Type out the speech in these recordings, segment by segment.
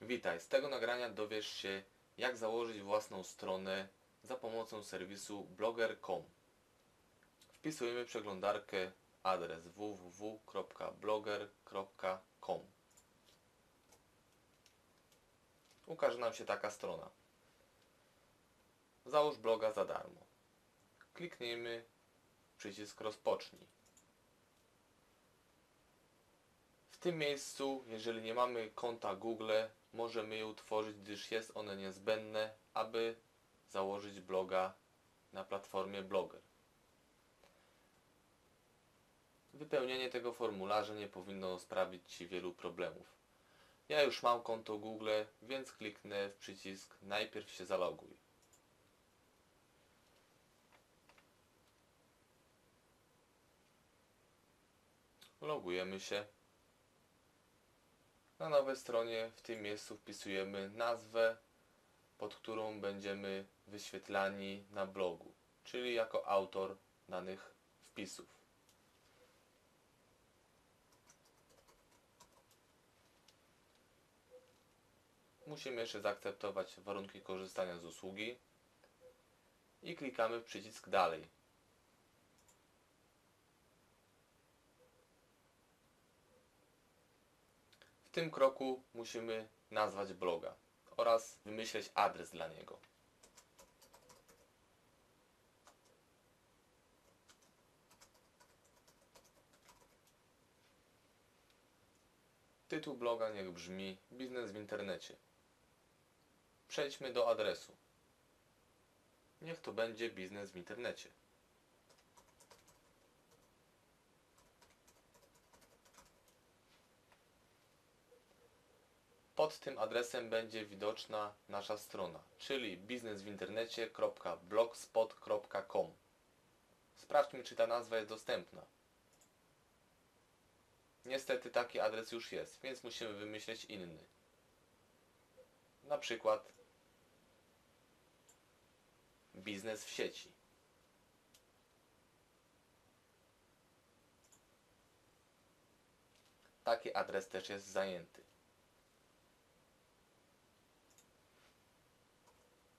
Witaj, z tego nagrania dowiesz się jak założyć własną stronę za pomocą serwisu blogger.com. Wpisujemy przeglądarkę adres www.blogger.com. Ukaże nam się taka strona. Załóż bloga za darmo. Kliknijmy przycisk rozpocznij. W tym miejscu, jeżeli nie mamy konta Google, możemy je utworzyć, gdyż jest one niezbędne, aby założyć bloga na platformie Blogger. Wypełnienie tego formularza nie powinno sprawić Ci wielu problemów. Ja już mam konto Google, więc kliknę w przycisk Najpierw się zaloguj. Logujemy się. Na nowej stronie w tym miejscu wpisujemy nazwę, pod którą będziemy wyświetlani na blogu, czyli jako autor danych wpisów. Musimy jeszcze zaakceptować warunki korzystania z usługi i klikamy w przycisk dalej. W tym kroku musimy nazwać bloga oraz wymyśleć adres dla niego. Tytuł bloga niech brzmi Biznes w internecie. Przejdźmy do adresu. Niech to będzie biznes w internecie. Pod tym adresem będzie widoczna nasza strona, czyli bizneswinternecie.blogspot.com. Sprawdźmy, czy ta nazwa jest dostępna. Niestety taki adres już jest, więc musimy wymyśleć inny. Na przykład biznes w sieci. Taki adres też jest zajęty.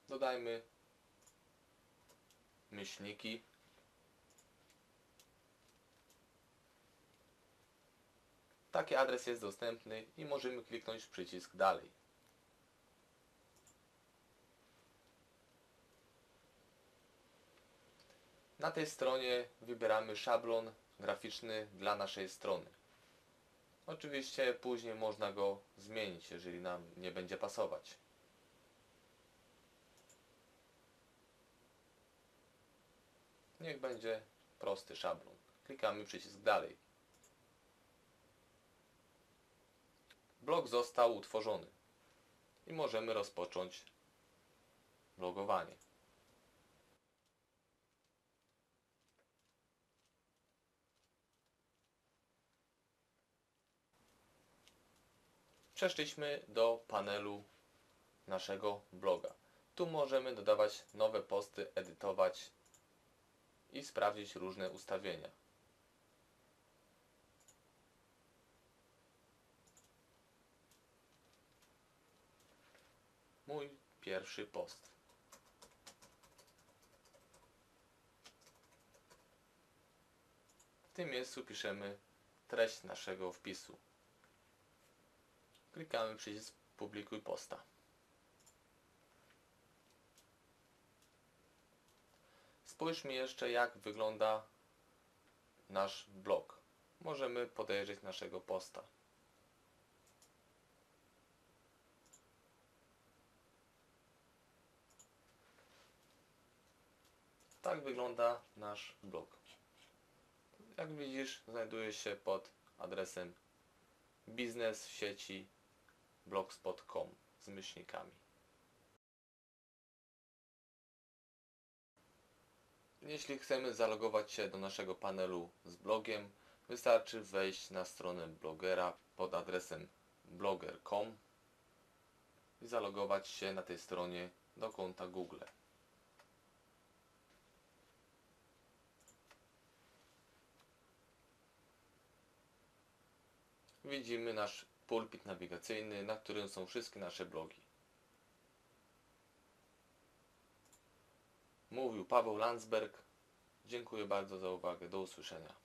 Dodajmy myślniki. Taki adres jest dostępny i możemy kliknąć przycisk dalej. Na tej stronie wybieramy szablon graficzny dla naszej strony. Oczywiście później można go zmienić, jeżeli nam nie będzie pasować. Niech będzie prosty szablon. Klikamy przycisk dalej. Blog został utworzony i możemy rozpocząć blogowanie. Przeszliśmy do panelu naszego bloga. Tu możemy dodawać nowe posty, edytować i sprawdzić różne ustawienia. Mój pierwszy post. W tym miejscu piszemy treść naszego wpisu. Klikamy przycisk publikuj posta. Spójrzmy jeszcze jak wygląda nasz blog. Możemy podejrzeć naszego posta. Tak wygląda nasz blog. Jak widzisz, znajduje się pod adresem biznes w sieci blogspot.com z myślnikami. Jeśli chcemy zalogować się do naszego panelu z blogiem, wystarczy wejść na stronę blogera pod adresem blogger.com i zalogować się na tej stronie do konta Google. Widzimy nasz pulpit nawigacyjny, na którym są wszystkie nasze blogi. Mówił Paweł Landsberg. Dziękuję bardzo za uwagę. Do usłyszenia.